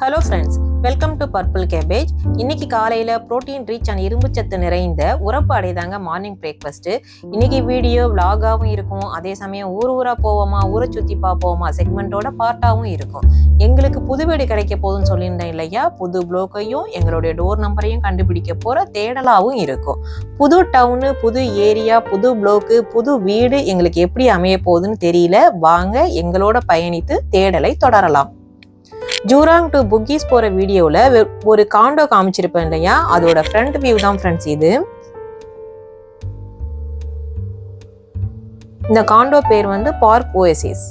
Hello friends welcome to purple cabbage இன்னைக்கு காலையில் protein rich and இரும்புச்சத்து நிறைந்த உரப்பு அடைதாங்க மார்னிங் பிரேக்ஃபாஸ்ட்டு இன்னைக்கு வீடியோ விலாகாகவும் இருக்கும். அதே சமயம் ஊர் ஊராக போவோமா ஊரை சுற்றி பார்ப்போமா செக்மெண்ட்டோட பார்ட்டாகவும் இருக்கும். எங்களுக்கு புது வீடு கிடைக்க போதுன்னு சொல்லியிருந்தேன் இல்லையா? புது ப்ளோக்கையும் எங்களுடைய டோர் நம்பரையும் கண்டுபிடிக்க போகிற தேடலாகவும் இருக்கும். புது டவுனு புது ஏரியா புது ப்ளோக்கு புது வீடு எங்களுக்கு எப்படி அமைய போகுதுன்னு தெரியல. வாங்க எங்களோட பயணித்து தேடலை தொடரலாம். ஜூராங் டு புக்கீஸ் போற வீடியோல ஒரு காண்டோ காமிச்சிருப்பேன் இல்லையா? அதோட ஃப்ரண்ட் வியூ தான் ஃப்ரெண்ட்ஸ் இது. இந்த காண்டோ பேர் வந்து பார்க் ஓஎசிஸ்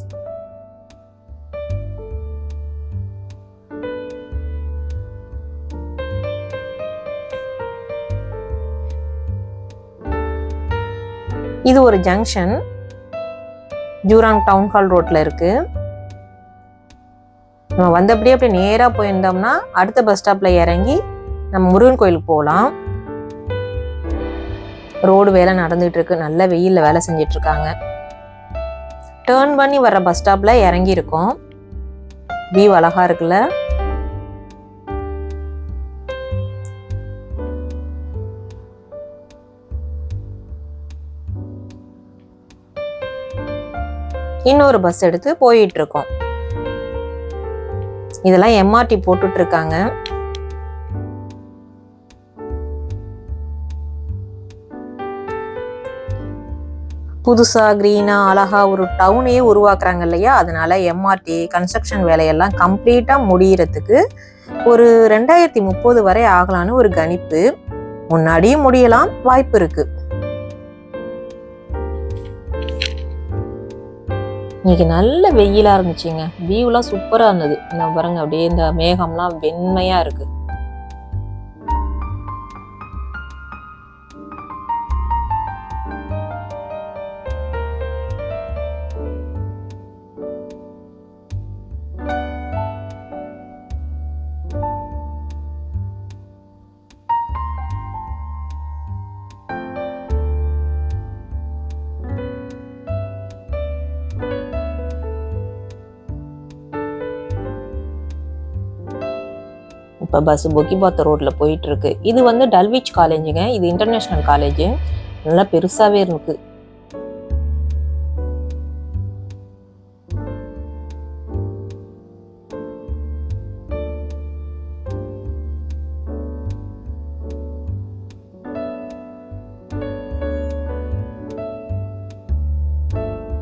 இது ஒரு ஜங்ஷன் ஜூராங் டவுன் ஹால் ரோட்ல இருக்கு. நம்ம வந்தபடியே அப்படியே நேராக போயிருந்தோம்னா அடுத்த பஸ் ஸ்டாப்பில் இறங்கி நம்ம முருகன் கோயிலுக்கு போகலாம். ரோடு வேலை நடந்துட்டு இருக்கு. நல்ல வெயிலில் வேலை செஞ்சிட்டு இருக்காங்க. டேர்ன் பண்ணி வர பஸ் ஸ்டாப்பில் இறங்கியிருக்கோம். வியூ அழகாக இருக்குல்ல? இன்னொரு பஸ் எடுத்து போயிட்டு இருக்கோம். இதெல்லாம் எம்ஆர்டி போட்டுட்ருக்காங்க. புதுசாக க்ரீனாக அழகாக ஒரு டவுனையே உருவாக்குறாங்க இல்லையா? அதனால எம்ஆர்டி கன்ஸ்ட்ரக்ஷன் வேலையெல்லாம் கம்ப்ளீட்டாக முடிகிறதுக்கு ஒரு ரெண்டாயிரத்தி முப்பது வரை ஆகலான்னு ஒரு கணிப்பு. முன்னாடியும் முடியலாம் வாய்ப்பு இருக்குது இன்னைக்கு நல்ல வெயிலாக இருந்துச்சுங்க. வியூலாம் சூப்பராக இருந்தது. இந்த பாருங்க அப்படியே இந்த மேகம்லாம் வெண்மையாக இருக்குது இப்போ பஸ் பொக்கிபாத்த ரோட்டில் போயிட்டு இருக்கு இது வந்து டல்விச் காலேஜுங்க இது இன்டர்நேஷ்னல் காலேஜ் நல்லா பெருசாகவே இருக்கு.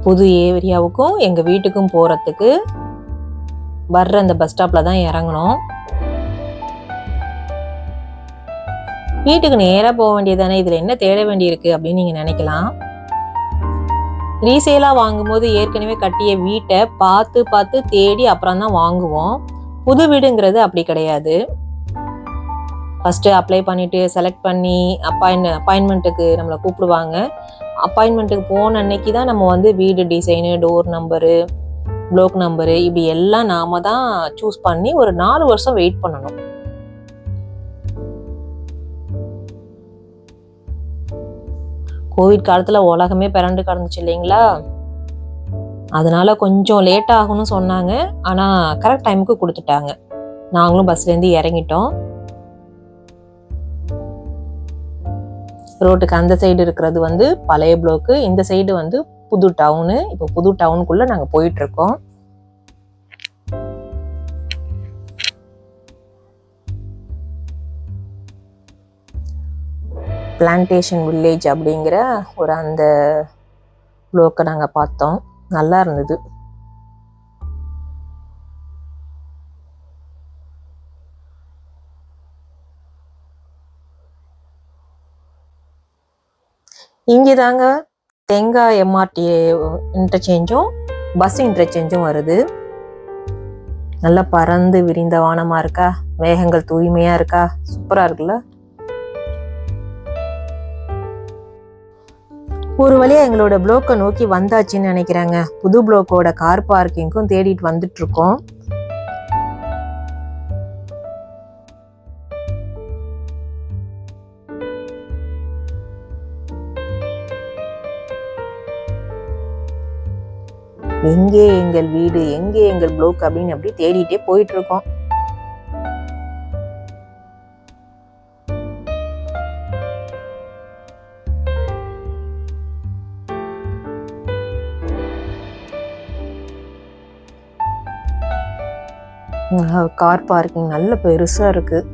புது ஏரியாவுக்கும் எங்கள் வீட்டுக்கும் போகிறதுக்கு வர்ற அந்த பஸ் ஸ்டாப்பில் தான் இறங்கணும் வீட்டுக்கு நேராக போக வேண்டியதானே இதில் என்ன தேட வேண்டியிருக்கு அப்படின்னு நீங்கள் நினைக்கலாம். ரீசேலாக வாங்கும்போது ஏற்கனவே கட்டிய வீட்டை பார்த்து பார்த்து தேடி அப்புறம் தான் வாங்குவோம். புது வீடுங்கிறது அப்படி கிடையாது. ஃபஸ்ட்டு அப்ளை பண்ணிவிட்டு செலக்ட் பண்ணி அப்பாயின் அப்பாயின்மெண்ட்டுக்கு நம்மளை கூப்பிடுவாங்க. அப்பாயின்மெண்ட்டுக்கு போன அன்னைக்கு தான் நம்ம வந்து வீடு design door number block number இப்படி எல்லாம் நாம தான் சூஸ் பண்ணி ஒரு நாலு வருஷம் வெயிட் பண்ணணும். கோவிட் காலத்தில் உலகமே பிறண்டு கிடந்துச்சு இல்லைங்களா? அதனால கொஞ்சம் லேட் ஆகும்னு சொன்னாங்க. ஆனால் கரெக்ட் டைமுக்கு கொடுத்துட்டாங்க. நாங்களும் பஸ்லேருந்து இறங்கிட்டோம். ரோட்டுக்கு அந்த சைடு இருக்கிறது வந்து பழைய ப்ளோக்கு இந்த சைடு வந்து புது டவுனு இப்போ புது டவுனுக்குள்ளே நாங்கள் போயிட்டுருக்கோம் பிளான்டேஷன் வில்லேஜ் அப்படிங்கிற ஒரு அந்த ப்ளோக்கை நாங்கள் பார்த்தோம். நல்லா இருந்தது. இங்கே தாங்க தேங்காய் எம்ஆர்டி இன்டர்சேஞ்சும் பஸ் இன்டர்சேஞ்சும் வருது. நல்லா பறந்து விரிந்த வானமாக இருக்கா? மேகங்கள் தூய்மையாக இருக்கா? சூப்பராக இருக்குல்ல? ஒரு வழியாக எங்களோட ப்ளோக்கை நோக்கி வந்தாச்சுன்னு நினைக்கிறாங்க. புது ப்ளோக்கோட கார் பார்க்கிங்க்கும் தேடிட்டு வந்துட்ருக்கோம் எங்கே எங்கள் வீடு எங்கே எங்கள் ப்ளோக் அப்படின்னு அப்படி தேடிட்டே போயிட்டு கார் பார்க்கிங் நல்ல பெருசாக இருக்குது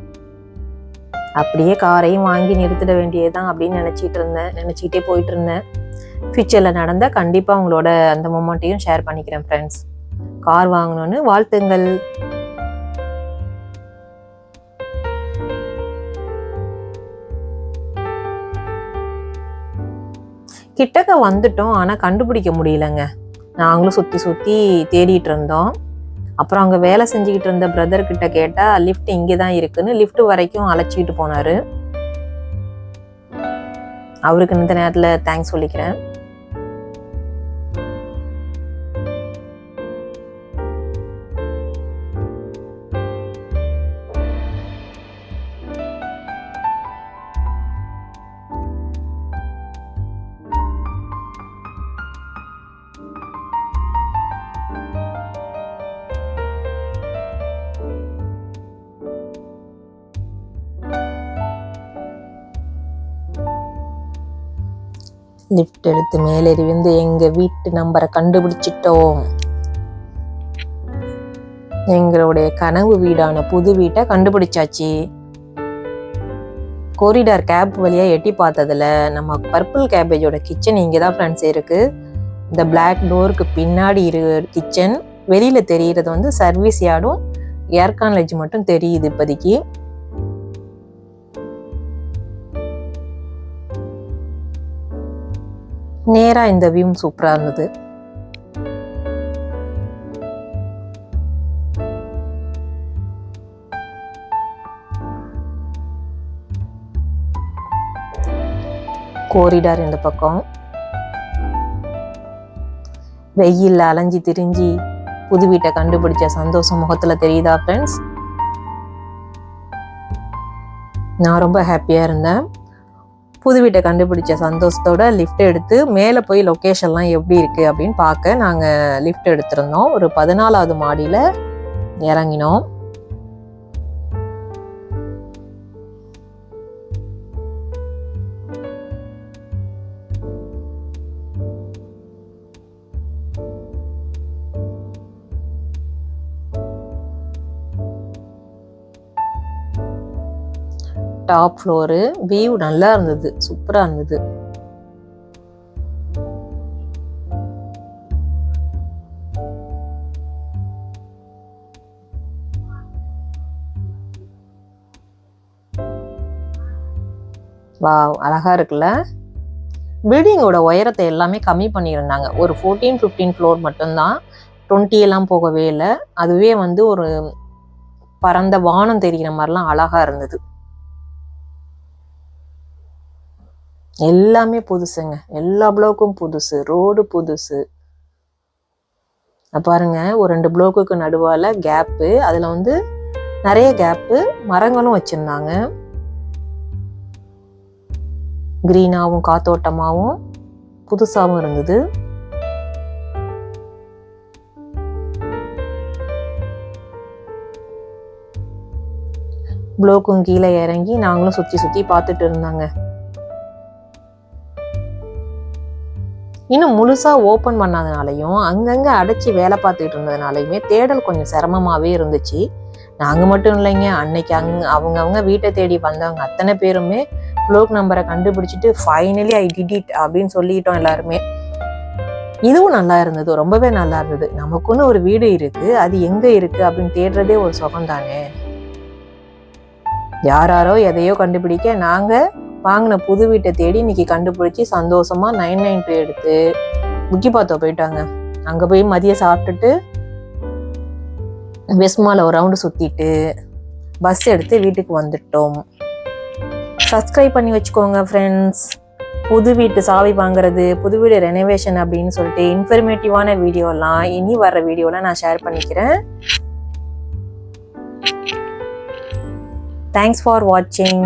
அப்படியே காரையும் வாங்கி நிறுத்திட வேண்டியதுதான் அப்படின்னு நினச்சிட்டு இருந்தேன். நினச்சிக்கிட்டே போயிட்டு இருந்தேன். ஃபியூச்சரில் நடந்தால் கண்டிப்பாக உங்களோட அந்த மூமெண்ட்டையும் ஷேர் பண்ணிக்கிறேன் ஃப்ரெண்ட்ஸ் கார் வாங்கணும்னு வாழ்த்துங்கள். கிட்டக்க வந்துட்டோம் ஆனால் கண்டுபிடிக்க முடியலங்க. நாங்களும் சுற்றி சுற்றி தேடிட்டு இருந்தோம். அப்புறம் அங்கே வேலை செஞ்சுக்கிட்டு இருந்த பிரதர்கிட்ட கேட்டால் லிஃப்ட் இங்கே தான் இருக்குன்னு லிஃப்ட் வரைக்கும் அழைச்சிக்கிட்டு போனார். அவருக்கு இந்த நேரத்தில் தேங்க்ஸ் சொல்லிக்கிறேன். லிஃப்ட் எடுத்து மேலேறி வந்து எங்க வீட்டு நம்பரை கண்டுபிடிச்சிட்டோம். எங்களுடைய கனவு வீடான புது வீட்டை கண்டுபிடிச்சாச்சு. கோரிடார் கேப் வழியாக எட்டி பார்த்ததில் நம்ம பர்பிள் கேபேஜோட கிச்சன் இங்கே தான் ஃப்ரெண்ட்ஸ் இருக்குது இந்த பிளாக் டோருக்கு பின்னாடி இரு கிச்சன் வெளியில் தெரிகிறது வந்து சர்வீஸ் யார்டும் ஏர் காலேஜ் மட்டும் தெரியுது இப்போதைக்கு. நேராக இந்த வியூம் சூப்பராக இருந்தது. கோரிடார் இந்த பக்கம். வெயிலில் அலைஞ்சி திரிஞ்சு புது வீட்டை கண்டுபிடிச்ச சந்தோஷம் முகத்துல தெரியுதா ஃப்ரெண்ட்ஸ் நான் ரொம்ப ஹாப்பியா இருந்தேன். புது வீட்டை கண்டுபிடிச்ச சந்தோஷத்தோட லிஃப்ட் எடுத்து மேலே போய் லொக்கேஷன்லாம் எப்படி இருக்குது அப்படின்னு பார்க்க நாங்கள் லிஃப்ட் எடுத்திருந்தோம். ஒரு பதினாலாவது மாடியில் இறங்கினோம். Top floor. வியூ நல்லா இருந்தது. சூப்பராக இருந்தது. வாவ் அழகா இருக்குல்ல? பில்டிங்கோட உயரத்தை எல்லாமே கம்மி பண்ணியிருந்தாங்க. ஒரு ஃபோர்டீன் ஃபிஃப்டீன் ஃப்ளோர் மட்டும்தான். டுவெண்ட்டி எல்லாம் போகவே இல்லை. அதுவே வந்து ஒரு பரந்த வானம் தெரிகிற மாதிரிலாம் அழகா இருந்தது. எல்லாமே புதுசுங்க. எல்லா ப்ளோக்கும் புதுசு. ரோடு புதுசு. பாருங்க ஒரு ரெண்டு ப்ளோக்குக்கு நடுவால் கேப்பு அதில் வந்து நிறைய கேப்பு மரங்களும் வச்சுருந்தாங்க. க்ரீனாகவும் காத்தோட்டமாகவும் புதுசாகவும் இருந்தது. ப்ளோக்கும் கீழே இறங்கி நாங்களும் சுற்றி சுற்றி பார்த்துட்டு இருந்தாங்க. இன்னும் முழுசாக ஓப்பன் பண்ணாதனாலையும் அங்கங்கே அடைச்சி வேலை பார்த்துக்கிட்டு இருந்ததுனாலையுமே தேடல் கொஞ்சம் சிரமமாகவே இருந்துச்சு. நாங்கள் மட்டும் இல்லைங்க. அன்னைக்கு அங் அவங்கவுங்க வீட்டை தேடி வந்தவங்க அத்தனை பேருமே ப்ளோக் நம்பரை கண்டுபிடிச்சிட்டு ஃபைனலி ஐ டிட் இட் அப்படின்னு சொல்லிட்டோம் எல்லாருமே. இதுவும் நல்லா இருந்தது. ரொம்பவே நல்லா இருந்தது. நமக்குன்னு ஒரு வீடு இருக்கு. அது எங்க இருக்கு அப்படின்னு தேடுறதே ஒரு சுகம் தானே. யாராரோ எதையோ கண்டுபிடிக்க நாங்கள் வாங்கின புது வீட்டை தேடி இன்னைக்கு கண்டுபிடிச்சி சந்தோஷமா நைன் நைன் டூ எடுத்து முக்கி பார்த்தோ போயிட்டாங்க. அங்க போய் மதியம் சாப்பிட்டுட்டு வெஸ்மால ஒரு ரவுண்டு சுத்திட்டு பஸ் எடுத்து வீட்டுக்கு வந்துட்டோம். சப்ஸ்கிரைப் பண்ணி வச்சுக்கோங்க ஃப்ரெண்ட்ஸ் புது வீட்டு சாவி வாங்குறது புது வீடு ரெனோவேஷன் அப்படின்னு சொல்லிட்டு இன்ஃபர்மேட்டிவான வீடியோலாம் இனி வர்ற வீடியோலாம் நான் ஷேர் பண்ணிக்கிறேன். தேங்க்ஸ் ஃபார் வாட்சிங்